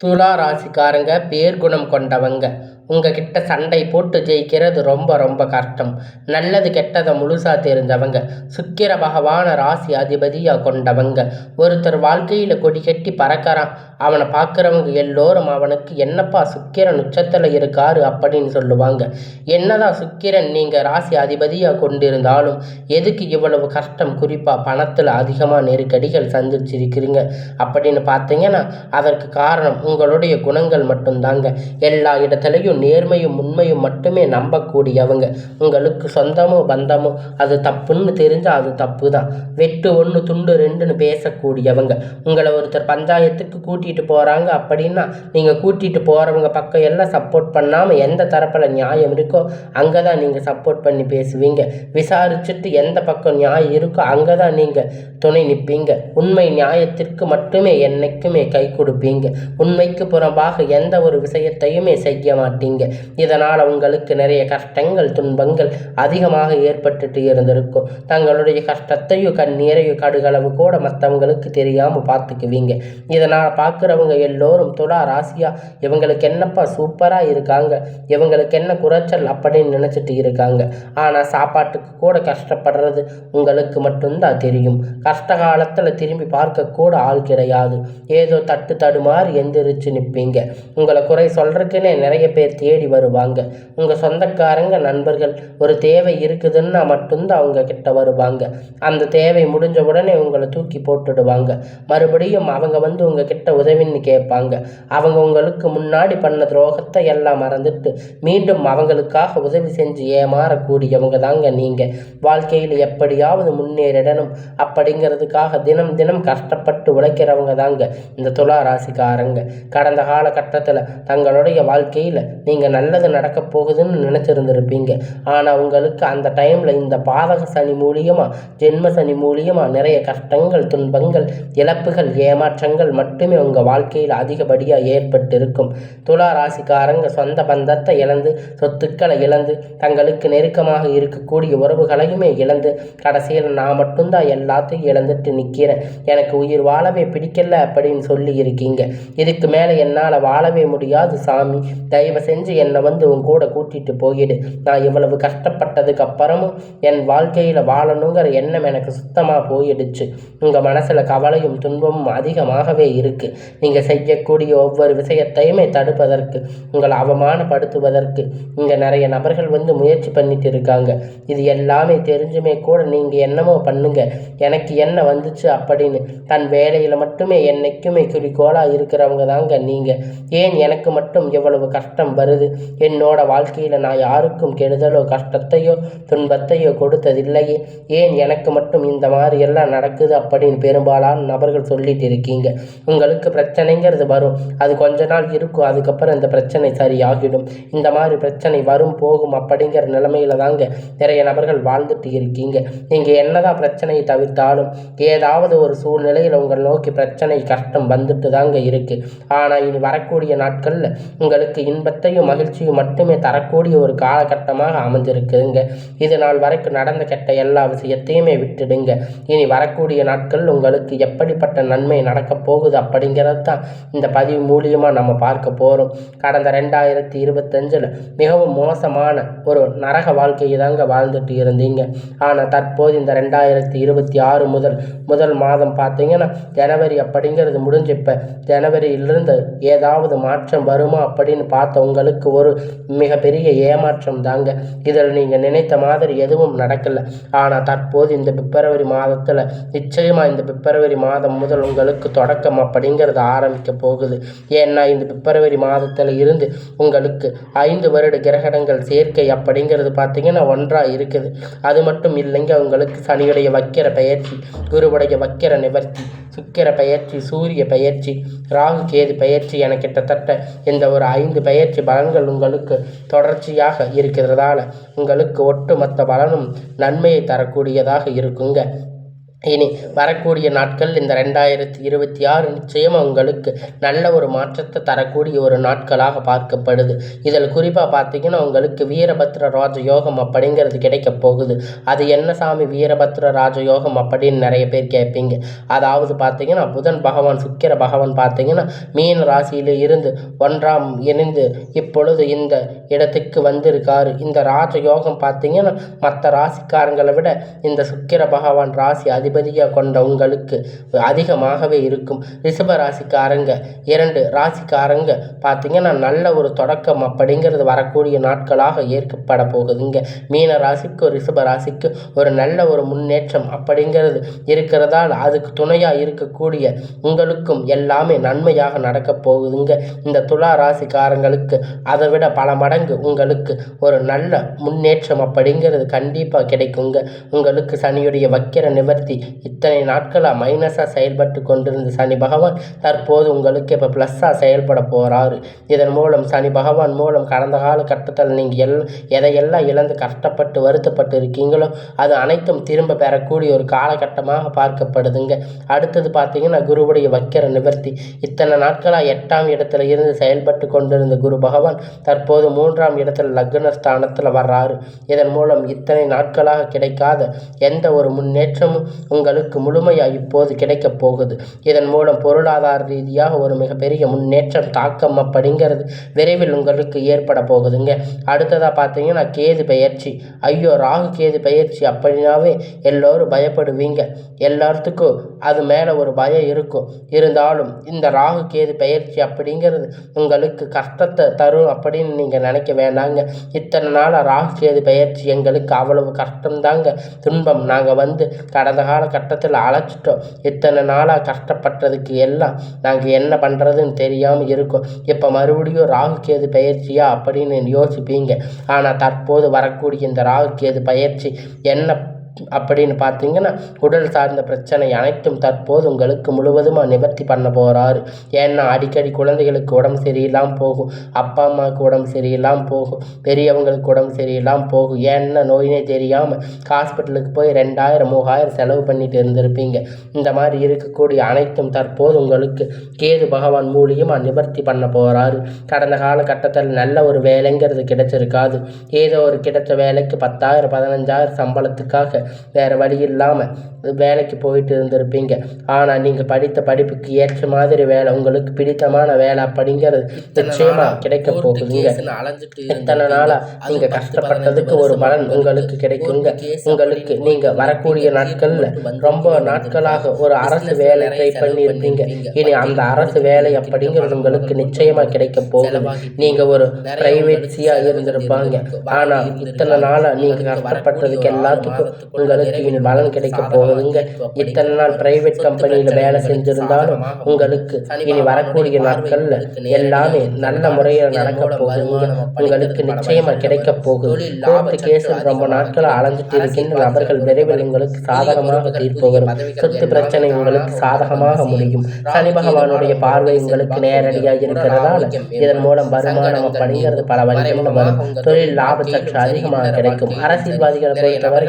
துலா ராசிக்காரங்க பேர்குணம் கொண்டவங்க. உங்ககிட்ட சண்டை போட்டு ஜெயிக்கிறது ரொம்ப ரொம்ப கஷ்டம். நல்லது கெட்டதை முழுசாக தெரிஞ்சவங்க சுக்கிர பகவான ராசி அதிபதியாக கொண்டவங்க. ஒருத்தர் வாழ்க்கையில் கொடி கட்டி பறக்கிறான். அவனை பார்க்குறவங்க எல்லோரும் அவனுக்கு என்னப்பா சுக்கிரன் உச்சத்தில் இருக்காரு? அப்படின்னு சொல்லுவாங்க. என்னதான் சுக்கிரன் நீங்கள் ராசி அதிபதியாக கொண்டிருந்தாலும் எதுக்கு இவ்வளவு கஷ்டம்? குறிப்பாக பணத்தில் அதிகமாக நெருக்கடிகள் சந்திச்சிருக்கிறீங்க. அப்படின்னு பார்த்தீங்கன்னா அதற்கு காரணம் உங்களுடைய குணங்கள் மட்டும்தாங்க. எல்லா இடத்துலையும் நேர்மையும் உண்மையும் மட்டுமே நம்பக்கூடியவங்க. உங்களுக்கு சொந்தமோ பந்தமோ அது தப்புன்னு தெரிஞ்சால் அது தப்பு தான் வெட்டு ஒன்று துண்டு ரெண்டுன்னு பேசக்கூடியவங்க. உங்களை ஒருத்தர் பஞ்சாயத்துக்கு கூட்டிகிட்டு போகிறாங்க அப்படின்னா நீங்கள் கூட்டிகிட்டு போகிறவங்க பக்கம் எல்லாம் சப்போர்ட் பண்ணாமல் எந்த தரப்பில் நியாயம் இருக்கோ அங்கே தான் நீங்கள் சப்போர்ட் பண்ணி பேசுவீங்க. விசாரிச்சுட்டு எந்த பக்கம் நியாயம் இருக்கோ அங்கே தான் நீங்கள் துணை நிற்பீங்க உண்மை நியாயத்திற்கு மட்டுமே என்னைக்குமே கை கொடுப்பீங்க. உண்மைக்கு புறம்பாக எந்த ஒரு விஷயத்தையுமே செய்ய மாட்டீங்க. இதனால் உங்களுக்கு நிறைய கஷ்டங்கள் துன்பங்கள் அதிகமாக ஏற்பட்டுட்டு இருந்திருக்கும். தங்களுடைய கஷ்டத்தையும் கண்ணீரையும் கடுகளவு கூட மற்றவங்களுக்கு தெரியாமல் பார்த்துக்குவீங்க. இதனால் பார்க்குறவங்க எல்லோரும் துலா ராசியா இவங்களுக்கு என்னப்பா சூப்பராக இருக்காங்க இவங்களுக்கு என்ன குறைச்சல் அப்படின்னு நினச்சிட்டு இருக்காங்க. ஆனால் சாப்பாட்டுக்கு கூட கஷ்டப்படுறது உங்களுக்கு மட்டும்தான் தெரியும். கஷ்ட காலத்தில் திரும்பி பார்க்கக்கூட ஆள் கிடையாது. ஏதோ தட்டு தடுமாறி எந்திரிச்சு நிற்பீங்க உங்களை குறை சொல்கிறதுக்குன்னே நிறைய பேர் தேடி வருவாங்க. உங்கள் சொந்தக்காரங்க நண்பர்கள் ஒரு தேவை இருக்குதுன்னா மட்டும்தான் அவங்க கிட்ட வருவாங்க. அந்த தேவை முடிஞ்ச உடனே உங்களை தூக்கி போட்டுடுவாங்க. மறுபடியும் அவங்க வந்து உங்ககிட்ட உதவின்னு கேட்பாங்க. அவங்க உங்களுக்கு முன்னாடி பண்ண துரோகத்தை எல்லாம் மறந்துட்டு மீண்டும் அவங்களுக்காக உதவி செஞ்சு ஏமாறக்கூடியவங்க தாங்க நீங்கள் வாழ்க்கையில் எப்படியாவது முன்னேறிடணும் அப்படிங்கிறதுக்காக தினம் தினம் கஷ்டப்பட்டு உழைக்கிறவங்க தாங்க இந்த துலா ராசிக்காரங்க கடந்த காலகட்டத்தில் தங்களுடைய வாழ்க்கையில் நீங்கள் நல்லது நடக்க போகுதுன்னு நினச்சிருந்துருப்பீங்க. ஆனால் உங்களுக்கு அந்த டைமில் இந்த பாதக சனி மூலியமாக ஜென்ம சனி மூலியமாக நிறைய கஷ்டங்கள் துன்பங்கள் இழப்புகள் ஏமாற்றங்கள் மட்டுமே உங்கள் வாழ்க்கையில் அதிகப்படியாக ஏற்பட்டிருக்கும். துலா ராசிக்காரங்க சொந்த பந்தத்தை இழந்து சொத்துக்களை இழந்து தங்களுக்கு நெருக்கமாக இருக்கக்கூடிய உறவுகளையுமே இழந்து கடைசியில் நான் மட்டும்தான் எல்லாத்தையும் இழந்துட்டு நிற்கிறேன் எனக்கு உயிர் வாழவே பிடிக்கல அப்படின்னு சொல்லி இருக்கீங்க. இதுக்கு மேலே என்னால் வாழவே முடியாது சாமி. தயவு செஞ்சு செஞ்சு என்னை வந்து உன் கூட கூட்டிகிட்டு போயிடு. நான் இவ்வளவு கஷ்டப்பட்டதுக்கு அப்புறமும் என் வாழ்க்கையில் வாழணுங்கிற எண்ணம் எனக்கு சுத்தமாக போயிடுச்சு. உங்கள் மனசில் கவலையும் துன்பமும் அதிகமாகவே இருக்குது நீங்கள் செய்யக்கூடிய ஒவ்வொரு விஷயத்தையுமே தடுப்பதற்கு உங்களை அவமானப்படுத்துவதற்கு இங்கே நிறைய நபர்கள் வந்து முயற்சி பண்ணிட்டு இருக்காங்க. இது எல்லாமே தெரிஞ்சுமே கூட நீங்கள் என்னமோ பண்ணுங்க. எனக்கு என்ன வந்துச்சு அப்படின்னு தன் வேலையில் மட்டுமே என்னைக்குமே குறிக்கோளாக இருக்கிறவங்க தாங்க நீங்கள் ஏன் எனக்கு மட்டும் எவ்வளவு கஷ்டம் வருது. என்னோட வாழ்க்கையில் நான் யாருக்கும் கெடுதலோ கஷ்டத்தையோ துன்பத்தையோ கொடுத்ததில்லையே. ஏன் எனக்கு மட்டும் இந்த மாதிரி எல்லாம் நடக்குது அப்படின்னு பெரும்பாலான நபர்கள் சொல்லிட்டு இருக்கீங்க. உங்களுக்கு பிரச்சனைங்கிறது வரும். அது கொஞ்ச நாள் இருக்கும். அதுக்கப்புறம் இந்த பிரச்சனை சரியாகிடும். இந்த மாதிரி பிரச்சனை வரும் போகும் அப்படிங்கிற நிலைமையில தாங்க நிறைய நபர்கள் வாழ்ந்துட்டு இருக்கீங்க. நீங்கள் என்னதான் பிரச்சனையை தவிர்த்தாலும் ஏதாவது ஒரு சூழ்நிலையில் உங்கள் நோக்கி பிரச்சனை கஷ்டம் வந்துட்டு தாங்க இருக்குது ஆனால் இனி வரக்கூடிய நாட்களில் உங்களுக்கு இன்பத்தை இன்பத்தையும் மகிழ்ச்சியும் மட்டுமே தரக்கூடிய ஒரு காலகட்டமாக அமைஞ்சிருக்குதுங்க. இது நாள் வரைக்கும் நடந்த கெட்ட எல்லா விஷயத்தையுமே விட்டுடுங்க. இனி வரக்கூடிய நாட்கள் உங்களுக்கு எப்படிப்பட்ட நன்மை நடக்கப் போகுது அப்படிங்கிறது தான் இந்த பதிவு மூலியமாக நம்ம பார்க்க போகிறோம் கடந்த ரெண்டாயிரத்தி இருபத்தஞ்சில் மிகவும் மோசமான ஒரு நரக வாழ்க்கையை தாங்க வாழ்ந்துட்டு இருந்தீங்க. ஆனால் தற்போது இந்த ரெண்டாயிரத்தி இருபத்தி ஆறு முதல் முதல் மாதம் பார்த்தீங்கன்னா ஜனவரி அப்படிங்கிறது முடிஞ்சு இப்போ ஜனவரியிலிருந்து ஏதாவது மாற்றம் வருமா அப்படின்னு பார்த்தவங்க உங்களுக்கு ஒரு மிகப்பெரிய ஏமாற்றம் தாங்க. இதில் நீங்கள் நினைத்த மாதிரி எதுவும் நடக்கல. ஆனால் தற்போது இந்த பிப்ரவரி மாதத்தில் நிச்சயமாக இந்த பிப்ரவரி மாதம் முதல் உங்களுக்கு தொடக்கம் அப்படிங்கிறது ஆரம்பிக்க போகுது. ஏன்னா இந்த பிப்ரவரி மாதத்தில் இருந்து உங்களுக்கு ஐந்து வருட கிரகணங்கள் சேர்க்கை அப்படிங்கிறது பார்த்தீங்கன்னா ஒன்றாக இருக்குது. அது மட்டும் இல்லைங்க உங்களுக்கு சனியுடைய வக்கிர பயிற்சி குருவுடைய வக்கிர நிவர்த்தி சுக்கிர பயிற்சி சூரிய பயிற்சி ராகு கேது பயிற்சி என கிட்டத்தட்ட இந்த ஒரு ஐந்து பயிற்சி பலன்கள் உங்களுக்கு தொடர்ச்சியாக இருக்கிறதால உங்களுக்கு ஒட்டுமொத்த பலனும் நன்மையை தரக்கூடியதாக இருக்குங்க. இனி வரக்கூடிய நாட்கள் இந்த ரெண்டாயிரத்தி இருபத்தி ஆறு நிச்சயமாக உங்களுக்கு நல்ல ஒரு மாற்றத்தை தரக்கூடிய ஒரு நாட்களாக பார்க்கப்படுது. இதில் குறிப்பாக பார்த்தீங்கன்னா உங்களுக்கு வீரபத்ர ராஜயோகம் அப்படிங்கிறது கிடைக்க போகுது. அது என்ன சாமி வீரபத்ர ராஜயோகம் அப்படின்னு நிறைய பேர் கேட்பீங்க. அதாவது பார்த்தீங்கன்னா புதன் பகவான் சுக்கிர பகவான் பார்த்தீங்கன்னா மீன ராசியில் இருந்து ஒன்றாம் இணைந்து இப்பொழுது இந்த இடத்துக்கு வந்திருக்காரு. இந்த ராஜயோகம் பார்த்தீங்கன்னா மற்ற ராசிக்காரங்களை விட இந்த சுக்கிர பகவான் ராசி அதிபர் அதிபதியாக கொண்ட உங்களுக்கு அதிகமாகவே இருக்கும். ரிஷப ராசிக்காரங்க இரண்டு ராசிக்காரங்க பார்த்தீங்கன்னா நல்ல ஒரு தொடக்கம் அப்படிங்கிறது வரக்கூடிய நாட்களாக ஏற்கப்பட போகுதுங்க. மீன ராசிக்கு ரிஷப ராசிக்கு ஒரு நல்ல ஒரு முன்னேற்றம் அப்படிங்கிறது இருக்கிறதால் அதுக்கு துணையாக இருக்கக்கூடிய உங்களுக்கும் எல்லாமே நன்மையாக நடக்க போகுதுங்க. இந்த துலா ராசிக்காரங்களுக்கு அதை விட பல மடங்கு உங்களுக்கு ஒரு நல்ல முன்னேற்றம் அப்படிங்கிறது கண்டிப்பாக கிடைக்குங்க. உங்களுக்கு சனியுடைய வக்கிர நிவர்த்தி இத்தனை நாட்களாக மைனஸாக செயல்பட்டு கொண்டிருந்த சனி பகவான் தற்போது உங்களுக்கு இப்போ ப்ளஸ்ஸாக செயல்பட போகிறாரு இதன் மூலம் சனி பகவான் மூலம் கடந்த கால கட்டத்தில் நீங்கள் எல் எதையெல்லாம் இழந்து கஷ்டப்பட்டு வருத்தப்பட்டு இருக்கீங்களோ அது அனைத்தும் திரும்ப பெறக்கூடிய ஒரு காலகட்டமாக பார்க்கப்படுதுங்க. அடுத்தது பார்த்தீங்கன்னா குருவுடைய வக்கிர நிவர்த்தி. இத்தனை நாட்களாக எட்டாம் இடத்துல இருந்து செயல்பட்டு கொண்டிருந்த குரு பகவான் தற்போது மூன்றாம் இடத்துல லக்ன ஸ்தானத்தில் வர்றாரு. இதன் மூலம் இத்தனை நாட்களாக கிடைக்காத எந்த ஒரு முன்னேற்றமும் உங்களுக்கு முழுமையாக இப்போது கிடைக்கப் போகுது. இதன் மூலம் பொருளாதார ரீதியாக ஒரு மிகப்பெரிய முன்னேற்றம் தாக்கம் அப்படிங்கிறது விரைவில் உங்களுக்கு ஏற்பட போகுதுங்க. அடுத்ததாக பார்த்தீங்கன்னா கேது பயிற்சி ஐயோ ராகு கேது பயிற்சி அப்படின்னாவே எல்லோரும் பயப்படுவீங்க. எல்லாத்துக்கும் அது மேலே ஒரு பயம் இருக்கும். இருந்தாலும் இந்த ராகு கேது பயிற்சி அப்படிங்கிறது உங்களுக்கு கஷ்டத்தை தரும் அப்படின்னு நீங்கள் நினைக்க வேண்டாங்க. இத்தனை நாளாக ராகு கேது பயிற்சி எங்களுக்கு அவ்வளவு கஷ்டம்தாங்க. துன்பம். நாங்கள் வந்து கடந்த கால காலகட்டத்தில் அழைச்சிட்டோம். இத்தனை நாளாக கஷ்டப்பட்டதுக்கு எல்லாம் நாங்கள் என்ன பண்ணுறதுன்னு தெரியாமல் இருக்கோம். இப்போ மறுபடியும் ராகு கேது பயிற்சியா அப்படின்னு யோசிப்பீங்க. ஆனால் தற்போது வரக்கூடிய இந்த ராகு கேது பயிற்சி என்ன அப்படின்னு பார்த்தீங்கன்னா உடல் சார்ந்த பிரச்சனை அனைத்தும் தற்போது உங்களுக்கு முழுவதுமாக நிவர்த்தி பண்ண போகிறாரு ஏன்னா அடிக்கடி குழந்தைகளுக்கு உடம்பு சரியில்லாமல் போகும். அப்பா அம்மாவுக்கு உடம்பு சரியில்லாமல் போகும். பெரியவங்களுக்கு உடம்பு சரியில்லாமல் போகும். ஏன்னா நோயினே தெரியாமல் ஹாஸ்பிட்டலுக்கு போய் ரெண்டாயிரம் மூவாயிரம் செலவு பண்ணிட்டு இருந்திருப்பீங்க. இந்த மாதிரி இருக்கக்கூடிய அனைத்தும் தற்போது உங்களுக்கு கேது பகவான் மூலியமாக நிவர்த்தி பண்ண போகிறாரு கடந்த காலகட்டத்தில் நல்ல ஒரு வேலைங்கிறது கிடைச்சிருக்காது. ஏதோ ஒரு கிடைச்ச வேலைக்கு பத்தாயிரம் பதினஞ்சாயிரம் சம்பளத்துக்காக வேறு வழி இல்லாமல் வேலைக்கு போயிட்டு இருந்திருப்பீங்க. ஆனால் நீங்கள் படித்த படிப்புக்கு ஏற்ற மாதிரி வேலை உங்களுக்கு பிடித்தமான வேலை அப்படிங்கிறது நிச்சயமாக கிடைக்க போகுதுங்க. இத்தனை நாளாக நீங்கள் கஷ்டப்பட்டதுக்கு ஒரு பலன் உங்களுக்கு கிடைக்குங்க. உங்களுக்கு நீங்கள் வரக்கூடிய நாட்களில் ரொம்ப நாட்களாக ஒரு அரசு வேலை ட்ரை பண்ணியிருப்பீங்க. இனி அந்த அரசு வேலை அப்படிங்கிறது உங்களுக்கு நிச்சயமாக கிடைக்க போகுது. நீங்கள் ஒரு பிரைவேட்ஸியாக இருந்திருப்பாங்க. ஆனால் இத்தனை நாளாக நீங்கள் கஷ்டப்பட்டதுக்கு எல்லாத்துக்கும் உங்களுக்கு இனி பலன் கிடைக்க போகுதுங்க இத்தனை நாள் பிரைவேட் கம்பெனியில் வேலை செஞ்சிருந்தாலும் உங்களுக்கு இனி வரக்கூடிய நாட்களில் எல்லாமே நல்ல முறையில் நடக்க போகுதுங்க. உங்களுக்கு நிச்சயமா கிடைக்க போகுது. கோர்ட்டு கேஸ் ரொம்ப நாட்கள் அலைஞ்சிட்டு இருக்கின்ற நபர்கள் விரைவில் உங்களுக்கு சாதகமாக தீர்ப்பு வரும். சொத்து பிரச்சனை உங்களுக்கு சாதகமாக முடியும். சனி பகவானுடைய பார்வை உங்களுக்கு நேரடியாக இருக்கிறதால இதன் மூலம் வருமானம் அப்படிங்கிறது பல வழிகளில் வரும். தொழில் லாப சற்று அதிகமாக கிடைக்கும். அரசியல்வாதிகளை பொறுத்தவரை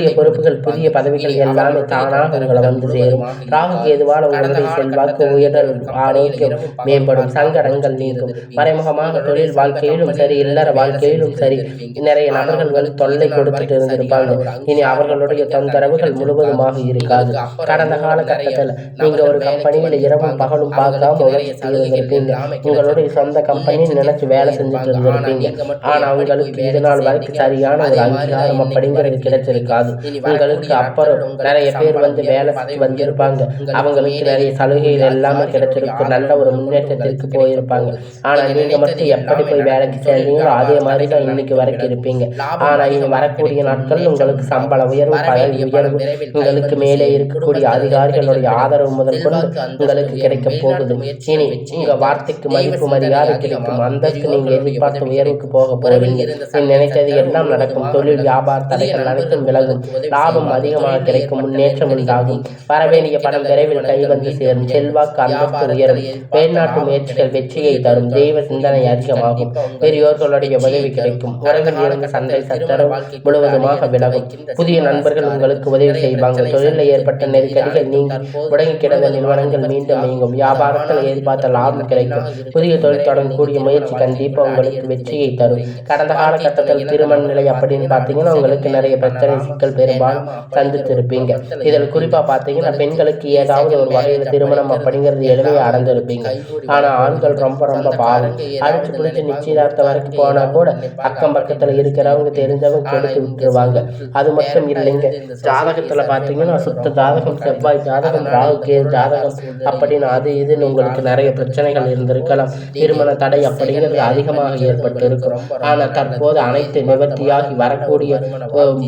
புதிய பொறுப்புகள் புதிய பதவிகள் எல்லாமே தானாக உங்களை வந்து சேரும். ராகு கேதுவால் உங்களுடைய செல்வாக்கு உயர்தல் ஆரோக்கியம் மேம்படும். சங்கடங்கள் நீங்கும். மறைமுகமாக தொழில் வாழ்க்கையிலும் சரி இல்லற வாழ்க்கையிலும் சரி நிறைய நபர்கள் தொல்லை கொடுத்துட்டு இருந்திருப்பாங்க. இனி அவர்களுடைய தொந்தரவுகள் முழுவதுமாக இருக்காது. கடந்த காலகட்டத்தில் நீங்க ஒரு கம்பெனியில் இரவும் பகலும் பார்க்காம இருந்திருப்பீங்க. உங்களுடைய சொந்த கம்பெனி நினைச்சு வேலை செஞ்சுட்டு இருந்திருப்பீங்க. ஆனா உங்களுக்கு இது நாள் வரைக்கும் சரியான ஒரு அங்கீகாரம் அப்படிங்கிறது கிடைச்சிருக்காது. உங்களுக்கு அப்புறம் நிறைய பேர் வந்து வேலை வந்திருப்பாங்க. அவங்களுக்கு நிறைய சலுகைகள் எல்லாமே கிடைச்சிருக்கு. நல்ல ஒரு முன்னேற்றத்திற்கு போயிருப்பாங்க. ஆனா நீங்க மட்டும் எப்படி போய் வேலைக்கு சேர்ந்தீங்களோ அதே மாதிரி தான் இன்னைக்கு வரைக்கும் இருப்பீங்க. ஆனா இனி வரக்கூடிய நாட்கள் உங்களுக்கு சம்பள உயர்வு பதவி உயர்வு உங்களுக்கு மேலே இருக்கக்கூடிய அதிகாரிகளுடைய ஆதரவு முதல் கொண்டு உங்களுக்கு கிடைக்க போகுது. இனி உங்க வார்த்தைக்கு மதிப்பு மரியாதை கிடைக்கும் அந்தஸ்து நீங்க எதிர்பார்த்த உயர்வுக்கு போக போறீங்க நீ நினைத்தது எல்லாம் நடக்கும் தொழில் வியாபார தடைகள் அனைத்தும் விலகும் லாபம் அதிகமாக கிடைக்கும் முன்னேற்றம் உண்டாகும். வரவேண்டிய பணம் விரைவில் கைவந்து சேரும். செல்வாக்கு அந்தஸ்து உயரும். வெளிநாட்டு முயற்சிகள் வெற்றியை தரும். தெய்வ சிந்தனை அதிகமாகும் பெரியோர்களுடைய உதவி கிடைக்கும். உறவில் இருந்த சண்டை சச்சரவு முழுவதுமாக விலகும். புதிய நண்பர்கள் உங்களுக்கு உதவி செய்வாங்க தொழிலில் ஏற்பட்ட நெருக்கடிகள் நீங்கி முடங்கி கிடந்த நிறுவனங்கள் மீண்டும் இயங்கும். வியாபாரத்தில் எதிர்பார்த்த லாபம் கிடைக்கும். புதிய தொழில் தொடங்கக்கூடிய முயற்சி கண்டிப்பாக உங்களுக்கு வெற்றியை தரும். கடந்த காலகட்டத்தில் திருமண நிலை அப்படின்னு பார்த்தீங்கன்னா உங்களுக்கு நிறைய பிரச்சனை சிக்கல் பெரும்பாலும் சந்தித்திருப்பீங்க இதில் குறிப்பாக பார்த்தீங்கன்னா பெண்களுக்கு ஏதாவது ஒரு வகையில் திருமணம் அப்படிங்கிறது எளிமையாக அடைந்திருப்பீங்க ஆனால் ஆண்கள் ரொம்ப ரொம்ப பாவம். அடிச்சு பிடிச்சி நிச்சயதார்த்தம் வரைக்கும் போனால் கூட அக்கம் பக்கத்தில் இருக்கிறவங்க தெரிஞ்சவங்க கொடுத்து விட்டுருவாங்க. அது மட்டும் இல்லைங்க. ஜாதகத்தில் பார்த்தீங்கன்னா சுத்த ஜாதகம் செவ்வாய் ஜாதகம் ராகு கேது ஜாதகம் அப்படின்னு அது இதுன்னு உங்களுக்கு நிறைய பிரச்சனைகள் இருந்திருக்கலாம். திருமண தடை அப்படிங்கிறது அதிகமாக ஏற்பட்டு இருக்கும் ஆனால் தற்போது அனைத்து நிவர்த்தியாகி வரக்கூடிய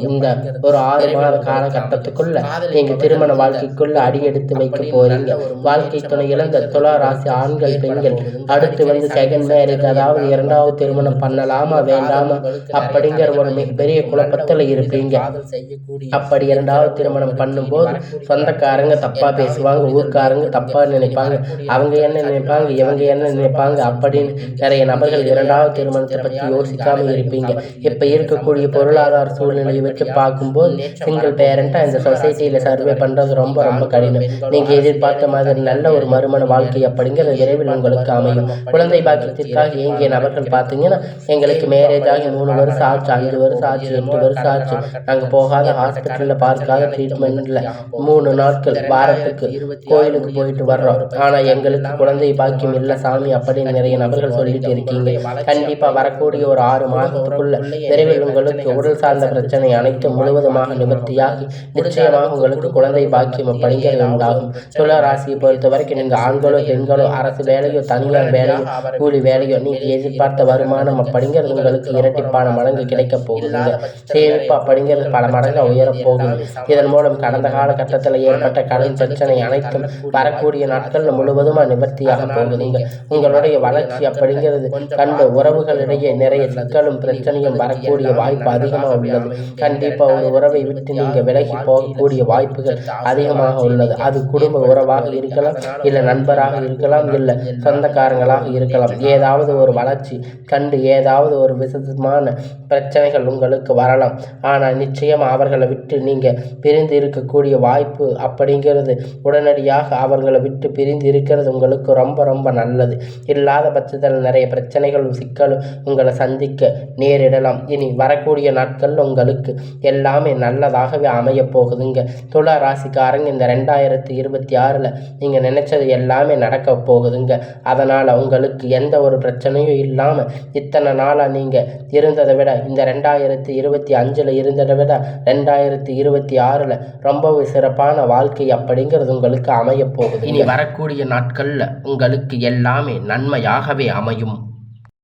இந்த ஒரு ஆறு மாத காலகட்டத்துக்குள்ள நீங்க திருமண வாழ்க்கைக்குள்ள அடியெடுத்து வைக்க போறீங்க. வாழ்க்கை துணை இழந்த துலா ராசி ஆண்கள் பெண்கள் அடுத்து வந்து செகண்ட் மேரேஜ் அதாவது இரண்டாவது திருமணம் பண்ணலாமா வேண்டாமா அப்படிங்கிற ஒரு மிகப்பெரிய குழப்பத்துல இருப்பீங்க. அப்படி இரண்டாவது திருமணம் பண்ணும்போது சொந்தக்காரங்க தப்பா பேசுவாங்க ஊர்க்காரங்க தப்பா நினைப்பாங்க அவங்க என்ன நினைப்பாங்க இவங்க என்ன நினைப்பாங்க அப்படின்னு நிறைய நபர்கள் இரண்டாவது திருமணத்தை பற்றி யோசிக்காம இருப்பீங்க. இப்ப இருக்கக்கூடிய பொருளாதார சூழ்நிலையை வச்சு பார்க்கும்போது சிங்கிள் பேரண்டா இந்த சொசைட்டியில சர்வே பண்றது ரொம்ப ரொம்ப கடினம். நீங்க எதிர்பார்த்த மாதிரி நல்ல ஒரு மறுமண வாழ்க்கை அப்படிங்கிறது விரைவில் உங்களுக்கு அமையும். குழந்தை பாக்கியத்திற்காக ஏங்கிய நபர்கள் பார்த்தீங்கன்னா எங்களுக்கு மேரேஜ் ஆகி மூணு வருஷம் ஆச்சு அஞ்சு வருஷம் ஆச்சு எட்டு வருஷம் ஆச்சு. நாங்கள் போகாத ஹாஸ்பிட்டலில் பார்க்காத ட்ரீட்மெண்ட்ல மூணு நாட்கள் வாரத்துக்கு கோயிலுக்கு போயிட்டு வர்றோம். ஆனால் எங்களுக்கு குழந்தை பாக்கியம் இல்லை சாமி அப்படின்னு நிறைய நபர்கள் சொல்லிட்டு இருக்கீங்க. கண்டிப்பாக வரக்கூடிய ஒரு ஆறு மாதத்துக்குள்ள விரைவில் உங்களுக்கு உடல் சார்ந்த பிரச்சனை அனைத்தும் முழுவதுமாக நிவர்த்தியாகி நிச்சயமாக உங்களுக்கு குழந்தை பாக்கியம் பணிகள் உண்டாகும். துலா ராசியை பொறுத்த வரைக்கும் நீங்கள் ஆண்களோ பெண்களோ அரசு வேலையோ தனியார் வேலையோ கூலி வேலையோ நீங்கள் எதிர்பார்த்த வருமானம் அப்படிங்கிறது உங்களுக்கு இரட்டிப்பான மடங்கு கிடைக்க போகுதுங்க. சேமிப்பு அப்படிங்கிறது பல மடங்கு உயரப் போகுது. இதன் மூலம் கடந்த காலகட்டத்தில் ஏற்பட்ட கடன் பிரச்சனை அனைத்தும் வரக்கூடிய நாட்கள் முழுவதுமா நிவர்த்தியாக போகுதுங்க. உங்களுடைய வளர்ச்சி அப்படிங்கிறது கண்ட உறவுகளிடையே நிறைய சிக்கலும் பிரச்சனையும் வரக்கூடிய வாய்ப்பு அதிகமாக உள்ளது. கண்டிப்பாக ஒரு உறவை விட்டு நீங்க விலகி போகக்கூடிய வாய்ப்புகள் அதிகமாக உள்ளது. அது குடும்ப உறவாக இருக்கலாம் இல்ல நண்பராக இருக்கலாம் இல்ல சொந்தக்காரங்களாக இருக்கலாம். ஏதாவது ஒரு வளர்ச்சி கண்டு ஏதாவது ஒரு விசதமான பிரச்சனைகள் உங்களுக்கு வரலாம். ஆனால் நிச்சயம் அவர்களை விட்டு நீங்க பிரிந்து இருக்கக்கூடிய வாய்ப்பு அப்படிங்கிறது உடனடியாக அவர்களை விட்டு பிரிந்து இருக்கிறது உங்களுக்கு ரொம்ப ரொம்ப நல்லது. இல்லாத பட்சத்தில் நிறைய பிரச்சனைகளும் சிக்கலும் உங்களை சந்திக்க நேரிடலாம். இனி வரக்கூடிய நாட்களில் உங்களுக்கு எல்லாம் எல்லாமே நல்லதாகவே அமையப்போகுதுங்க போகுதுங்க. துலா ராசிக்காரங்க இந்த ரெண்டாயிரத்தி இருபத்தி ஆறில் நீங்கள் நினச்சது எல்லாமே நடக்க போகுதுங்க. அதனால் உங்களுக்கு எந்த ஒரு பிரச்சனையும் இல்லாமல் இத்தனை நாளாக நீங்கள் இருந்ததை விட இந்த ரெண்டாயிரத்தி இருபத்தி அஞ்சில் இருந்ததை விட ரெண்டாயிரத்தி இருபத்தி ஆறில் ரொம்பவும் சிறப்பான வாழ்க்கை அப்படிங்கிறது உங்களுக்கு அமையப்போகுது இனி வரக்கூடிய நாட்களில் உங்களுக்கு எல்லாமே நன்மையாகவே அமையும்.